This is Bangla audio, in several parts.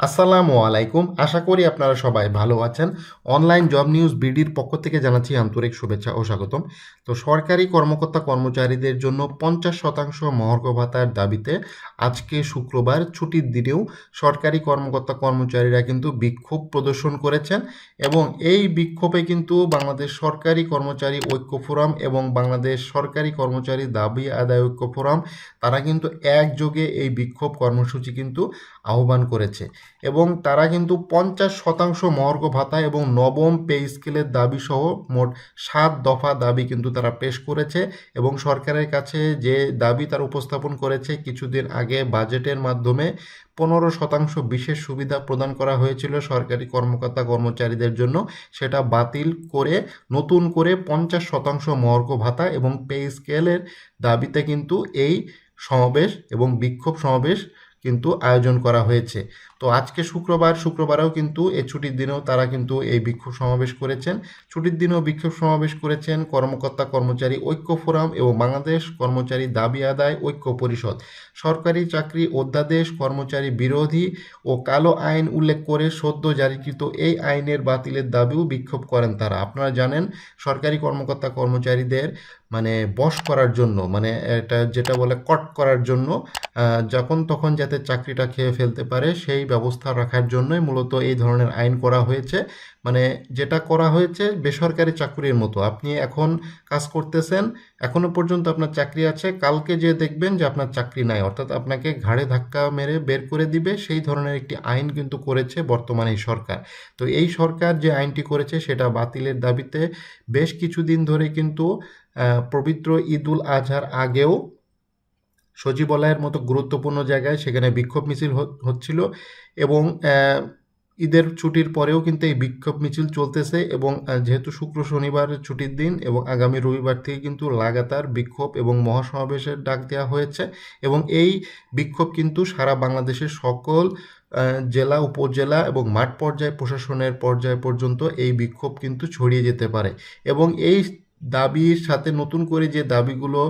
আসসালামু আলাইকুম। আশা করি আপনারা সবাই ভালো আছেন। অনলাইন জব নিউজ বিডির পক্ষ থেকে জানাচ্ছি আন্তরিক শুভেচ্ছা ও স্বাগতম। তো সরকারি কর্মকর্তা কর্মচারীদের জন্য পঞ্চাশ শতাংশ মহর্ঘ ভাতার দাবিতে আজকে শুক্রবার ছুটির দিনেও সরকারি কর্মকর্তা কর্মচারীরা কিন্তু বিক্ষোভ প্রদর্শন করেছেন এবং এই বিক্ষোভে কিন্তু বাংলাদেশ সরকারি কর্মচারী ঐক্য ফোরাম এবং বাংলাদেশ সরকারি কর্মচারী দাবি আদায় ঐক্য ফোরাম, তারা কিন্তু একযোগে এই বিক্ষোভ কর্মসূচি কিন্তু আহ্বান করেছে। এবং তারা কিন্তু পঞ্চাশ শতাংশ মহার্ঘ ভাতা এবং নবম পে স্কেলের দাবি সহ মোট সাত দফা দাবি কিন্তু তারা পেশ করেছে এবং সরকারের কাছে যে দাবি তারা উপস্থাপন করেছে কিছুদিন আগে বাজেটের মাধ্যমে পনেরো শতাংশ বিশেষ সুবিধা প্রদান করা হয়েছিল সরকারি কর্মকর্তা কর্মচারীদের জন্য। সেটা বাতিল করে, নতুন করে পঞ্চাশ শতাংশ মহার্ঘ ভাতা এবং পে স্কেলের দাবিতে কিন্তু এই সমাবেশ এবং বিক্ষোভ সমাবেশ কিন্তু আয়োজন করা হয়েছে। তো আজকে শুক্রবার, শুক্রবারেও কিন্তু এই ছুটির দিনেও তারা কিন্তু এই বিক্ষোভ সমাবেশ করেছেন। ছুটির দিনেও বিক্ষোভ সমাবেশ করেছেন কর্মকর্তা, কর্মচারী ঐক্য ফোরাম এবং বাংলাদেশ কর্মচারী দাবি আদায় ঐক্য পরিষদ। সরকারি চাকরি অধ্যাদেশ, কর্মচারী বিরোধী ও কালো আইন উল্লেখ করে সদ্য জারিকৃত এই আইনের বাতিলের দাবিও বিক্ষোভ করেন তারা। আপনারা জানেন, সরকারি কর্মকর্তা, কর্মচারীদের মানে বশ করার জন্য মানে এটা যেটা বলে কট করার জন্য যখন তখন যাতে চাকরিটা খেয়ে ফেলতে পারে, সেই ব্যবস্থা রাখার জন্যই মূলত এই ধরনের আইন করা হয়েছে। মানে যেটা করা হয়েছে বেসরকারি চাকরির মতো। আপনি এখন কাজ করতেছেন, এখনও পর্যন্ত আপনার চাকরি আছে, কালকে যে দেখবেন যে আপনার চাকরি নাই, অর্থাৎ আপনাকে ঘাড়ে ধাক্কা মেরে বের করে দিবে, সেই ধরনের একটি আইন কিন্তু করেছে বর্তমানে এই সরকার। তো এই সরকার যে আইনটি করেছে সেটা বাতিলের দাবিতে বেশ কিছুদিন ধরে কিন্তু পবিত্র ঈদুল আজহার আগেও সচিবালয়ের মতো গুরুত্বপূর্ণ জায়গায় সেখানে বিক্ষোভ মিছিল হচ্ছিল এবং ঈদের ছুটির পরেও কিন্তু এই বিক্ষোভ মিছিল চলতেছে এবং যেহেতু শুক্র শনিবার ছুটির দিন এবং আগামী রবিবার থেকে কিন্তু লাগাতার বিক্ষোভ এবং মহাসমাবেশের ডাক দেওয়া হয়েছে এবং এই বিক্ষোভ কিন্তু সারা বাংলাদেশের সকল জেলা, উপজেলা এবং মাঠ পর্যায়ে প্রশাসনের পর্যায় পর্যন্ত এই বিক্ষোভ কিন্তু ছড়িয়ে যেতে পারে এবং এই দাবির সাথে নতুন করে যে দাবিগুলো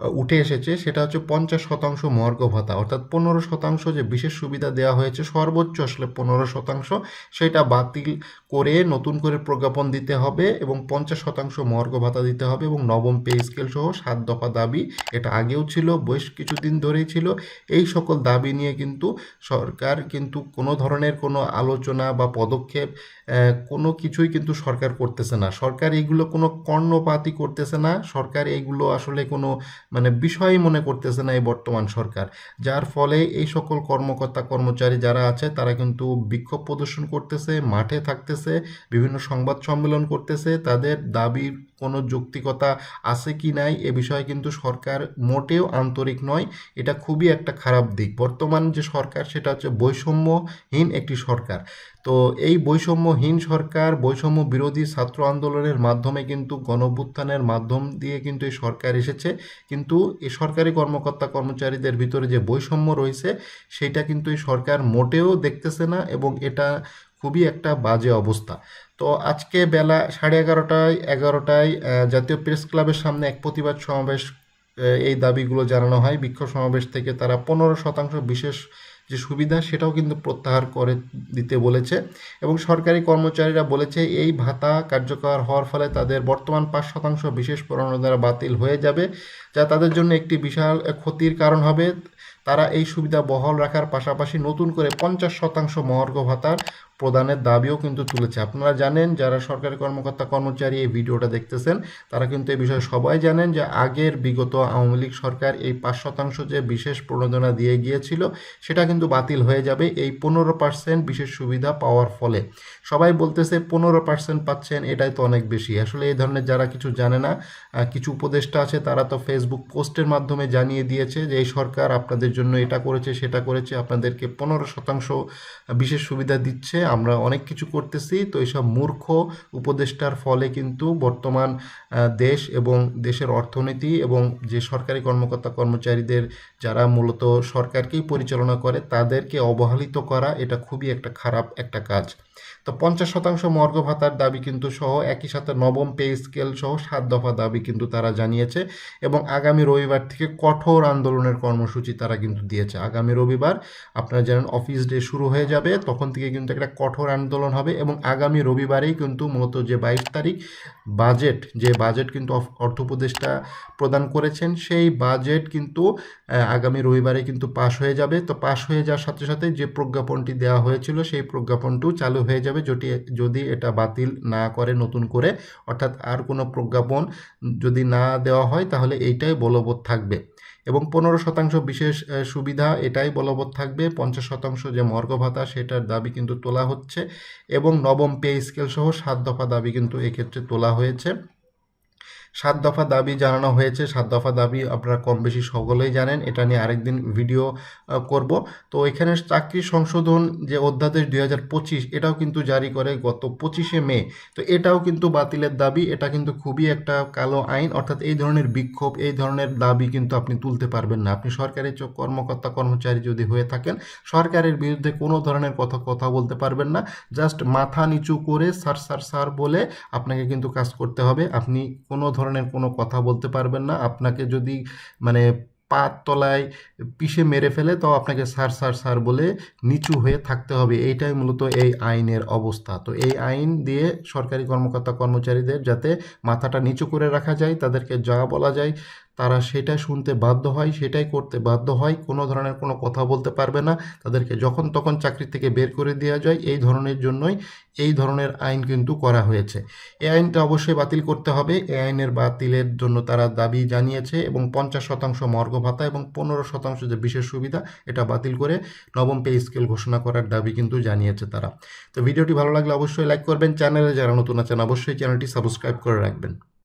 উঠে এসেছে, সেটা হচ্ছে পঞ্চাশ শতাংশ মর্গ ভাতা। অর্থাৎ পনেরো শতাংশ যে বিশেষ সুবিধা দেওয়া হয়েছে, সর্বোচ্চ আসলে পনেরো শতাংশ, সেটা বাতিল করে নতুন করে প্রজ্ঞাপন দিতে হবে এবং পঞ্চাশ শতাংশ মর্গ ভাতা দিতে হবে এবং নবম পে স্কেল সহ সাত দফা দাবি, এটা আগেও ছিল, বেশ কিছুদিন ধরেই ছিল। এই সকল দাবি নিয়ে কিন্তু সরকার কিন্তু কোনো ধরনের কোনো আলোচনা বা পদক্ষেপ কোনো কিছুই কিন্তু সরকার করতেছে না। সরকার এইগুলো কোনো কর্ণপাতি করতেছে না। সরকার এইগুলো আসলে কোনো মানে বিষয়ই মনে করতেছে না এই বর্তমান সরকার। যার ফলে এই সকল কর্মকর্তা, কর্মচারী যারা আছে, তারা কিন্তু বিক্ষোভ প্রদর্শন করতেছে, মাঠে থাকতেছে, বিভিন্ন সংবাদ সম্মেলন করতেছে, তাদের দাবির কোনো যৌক্তিকতা আছে কি নাই এ বিষয়ে কিন্তু সরকার মোটেও আন্তরিক নয়। এটা খুবই একটা খারাপ দিক। বর্তমান যে সরকার, সেটা হচ্ছে বৈষম্যহীন একটি সরকার। তো এই বৈষম্যহীন সরকার, বৈষম্য বিরোধী ছাত্র আন্দোলনের মাধ্যমে কিন্তু গণভ্যুত্থানের মাধ্যম দিয়ে কিন্তু এই সরকার এসেছে। কিন্তু এই সরকারি কর্মকর্তা কর্মচারীদের ভিতরে যে বৈষম্য রয়েছে, সেটা কিন্তু এই সরকার মোটেও দেখতেছে না এবং এটা খুবই একটা বাজে অবস্থা। তো আজকে বেলা সাড়ে এগারোটায় এগারোটায় জাতীয় প্রেস ক্লাবের সামনে এক প্রতিবাদ সমাবেশ এই দাবিগুলো জানানো হয়। বিক্ষোভ সমাবেশ থেকে তারা পনেরো শতাংশ বিশেষ যে সুবিধা, সেটাও কিন্তু প্রত্যাহার করে দিতে বলেছে এবং সরকারি কর্মচারীরা বলেছে, এই ভাতা কার্যকর হওয়ার ফলে তাদের বর্তমান পাঁচ শতাংশ বিশেষ প্রণোদনা বাতিল হয়ে যাবে, যা তাদের জন্য একটি বিশাল ক্ষতির কারণ হবে। তারা এই সুবিধা বহাল রাখার পাশাপাশি নতুন করে পঞ্চাশ শতাংশ মহার্ঘ ভাতার প্রদানের দাবিও কিন্তু তুলেছে। আপনারা জানেন, যারা সরকারি কর্মকর্তা কর্মচারী এই ভিডিওটা দেখতেছেন, তারা কিন্তু এই বিষয়ে সবাই জানেন যে আগের বিগত আওয়ামী লীগ সরকার এই পাঁচ শতাংশ যে বিশেষ প্রণোদনা দিয়ে গিয়েছিল, সেটা কিন্তু বাতিল হয়ে যাবে এই পনেরো পার্সেন্ট বিশেষ সুবিধা পাওয়ার ফলে। সবাই বলতেছে পনেরো পার্সেন্ট পাচ্ছেন, এটাই তো অনেক বেশি। আসলে এই ধরনের যারা কিছু জানে না কিছু উপদেষ্টা আছে, তারা তো ফেসবুক পোস্টের মাধ্যমে জানিয়ে দিয়েছে যে এই সরকার আপনাদের জন্য এটা করেছে, সেটা করেছে, আপনাদেরকে পনেরো শতাংশ বিশেষ সুবিধা দিচ্ছে, আমরা অনেক কিছু করতেছি। তো এইসব মূর্খ উপদেষ্টার ফলে কিন্তু বর্তমান দেশ এবং দেশের অর্থনীতি এবং যে সরকারি কর্মকর্তা কর্মচারীদের যারা মূলত সরকারকেই পরিচালনা করে, তাদেরকে অবহেলিত করা এটা খুবই একটা খারাপ একটা কাজ। তো পঞ্চাশ শতাংশ মর্গ ভাতার দাবি কিন্তু সহ, একই সাথে নবম পে স্কেল সহ সাত দফা দাবি কিন্তু তারা জানিয়েছে এবং আগামী রবিবার থেকে কঠোর আন্দোলনের কর্মসূচি তারা কিন্তু দিয়েছে। আগামী রবিবার আপনারা জানেন অফিস ডে শুরু হয়ে যাবে, তখন থেকে কিন্তু একটা কঠোর আন্দোলন হবে এবং আগামী রবিবারেই কিন্তু মূলত যে বাইশ তারিখ বাজেট যে বাজেট কিন্তু অর্থ উপদেষ্টা প্রদান করেছেন, সেই বাজেট কিন্তু আগামী রবিবারে কিন্তু পাশ হয়ে যাবে। তো পাশ হয়ে যাওয়ার সাথে সাথে যে প্রজ্ঞাপনটি দেওয়া হয়েছিল, সেই প্রজ্ঞাপনটিও চালু হয়ে যাবে। যদি যদি এটা বাতিল না করে নতুন করে, অর্থাৎ আর কোনো প্রজ্ঞাপন যদি না দেওয়া হয়, তাহলে এইটাই বলবৎ থাকবে। এবং পনেরো শতাংশ বিশেষ সুবিধা এটাই বলবৎ থাকবে। পঞ্চাশ শতাংশ যে মর্গ ভাতা, সেটার দাবি কিন্তু তোলা হচ্ছে এবং নবম পে স্কেল সহ সাত দফা দাবি কিন্তু এক্ষেত্রে তোলা হয়েছে। সাত দফা দাবি জানানো হয়েছে। সাত দফা দাবি আপনারা কম বেশি সকলেই জানেন। এটা নিয়ে আরেকদিন ভিডিও করব। তো এখানে চাকরি সংশোধন যে অধ্যাদেশ দুই হাজার পঁচিশ, এটাও কিন্তু জারি করে গত পঁচিশে মে। তো এটাও কিন্তু বাতিলের দাবি। এটা কিন্তু খুবই একটা কালো আইন। অর্থাৎ এই ধরনের বিক্ষোভ, এই ধরনের দাবি কিন্তু আপনি তুলতে পারবেন না। আপনি সরকারি কর্মকর্তা, কর্মচারী যদি হয়ে থাকেন, সরকারের বিরুদ্ধে কোনো ধরনের কথা কথা বলতে পারবেন না। জাস্ট মাথা নিচু করে সার সার সার বলে আপনাকে কিন্তু কাজ করতে হবে। আপনি কোনো ধরনের কোনো কথা বলতে পারবেন না। আপনাকে যদি মানে পাত তলায় পিষে মেরে ফেলে তো আপনাকে সার সার সার বলে নিচু হয়ে থাকতে হবে। এইটাই মূলত এই আইনের অবস্থা। তো এই আইন দিয়ে সরকারি কর্মকর্তা, কর্মচারীদের যাতে মাথাটা নিচু করে রাখা যায়, তাদেরকে যা বলা যায় তারা সেটা শুনতে বাধ্য হয়, সেটাই করতে বাধ্য হয়, কোনো ধরনের কোনো কথা বলতে পারবে না। তাদেরকে যখন তখন চাকরি থেকে বের করে দেওয়া যায়। এই ধরনের জন্যই এই ধরনের আইন কিন্তু করা হয়েছে। এই আইনটা অবশ্যই বাতিল করতে হবে। এই আইনের বাতিলের জন্য তারা দাবি জানিয়েছে এবং পঞ্চাশ শতাংশ মর্গ ভাতা এবং পনেরো শতাংশ যে বিশেষ সুবিধা, এটা বাতিল করে নবম পে স্কেল ঘোষণা করার দাবি কিন্তু জানিয়েছে তারা। তো ভিডিওটি ভালো লাগলে অবশ্যই লাইক করবেন। চ্যানেলে যারা নতুন আছেন, অবশ্যই চ্যানেলটি সাবস্ক্রাইব করে রাখবেন।